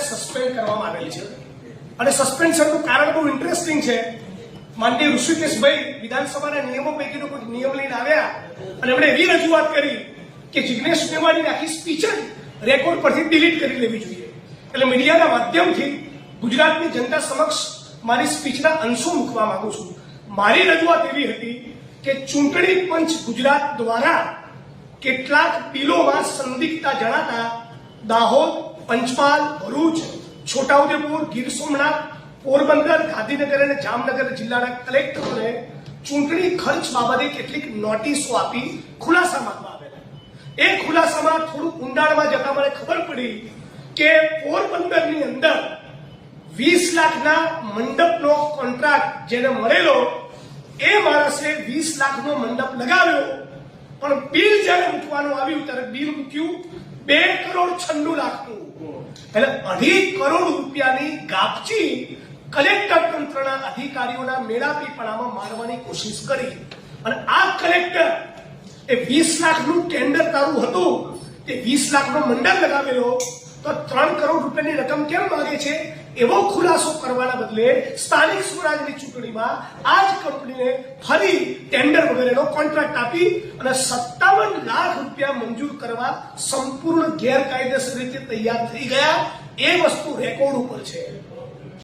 Suspend કરવામાં આવેલી છે. અને સસ્પેન્શનનું કારણ બહુ ઇન્ટરેસ્ટિંગ છે. માનનીય ઋષિકેશભાઈ વિધાનસભાના નિયમો પૈકીનો કોઈ નિયમ લઈને આવ્યા અને એમણે એવી રજૂઆત કરી કે જિગ્નેશ મેવાણીની આખી સ્પીચ રેકોર્ડ પરથી ડિલીટ કરી લેવી જોઈએ. એટલે મીડિયાના માધ્યમથી ગુજરાતની જનતા સમક્ષ મારી સ્પીચના અંશો મૂકવા માંગુ છું. મારી રજૂઆત એવી હતી કે ચૂંટણી પંચ ગુજરાત દ્વારા કેટલાક બિલોમાં સંદિગ્ધતા જણાતા દાહોદ, પંચમહાલ, ભરૂચ, છોટાઉદેપુર, ગીર સોમનાથ, પોરબંદર, ગાંધીનગર અને જામનગર જિલ્લાના કલેક્ટરોને ચૂંટણી ખર્ચ બાબતે કેટલીક નોટિસો આપી ખુલાસા માંગવા આવેલા. એ ખુલાસામાં થોડું ઊંડાણમાં જતા મને ખબર પડી કે પોરબંદરની અંદર વીસ લાખના મંડપનો કોન્ટ્રાક્ટ જેને મળેલો, એ માણસે વીસ લાખનો મંડપ લગાવ્યો પણ બિલ જ્યારે મૂકવાનું આવ્યું ત્યારે બિલ મૂક્યું બે કરોડ છન્નું લાખનું. એટલે અઢી કરોડ રૂપિયાની ગાપચી કલેક્ટર તંત્રના અધિકારીઓના મેળાપીપણામાં મારવાની કોશિશ કરી. અને આ કલેક્ટર એ વીસ લાખનું ટેન્ડર તારું હતું. તે વીસ લાખનો મંડળ લગાવેલો. તો ત્રણ કરોડ રૂપિયાની રકમ કેમ માંગે છે? એવો ખુલાસો કરવાના બદલે સ્થાનિક સ્વરાજની ચૂંટણીમાં આ જ કંપનીને ફરી ટેન્ડર વગેરેનો કોન્ટ્રાક્ટ આપી અને સત્તાવન લાખ રૂપિયા મંજૂર કરવા સંપૂર્ણ ગેરકાયદેસર રીતે તૈયાર થઈ ગયા. એ વસ્તુ રેકોર્ડ ઉપર છે.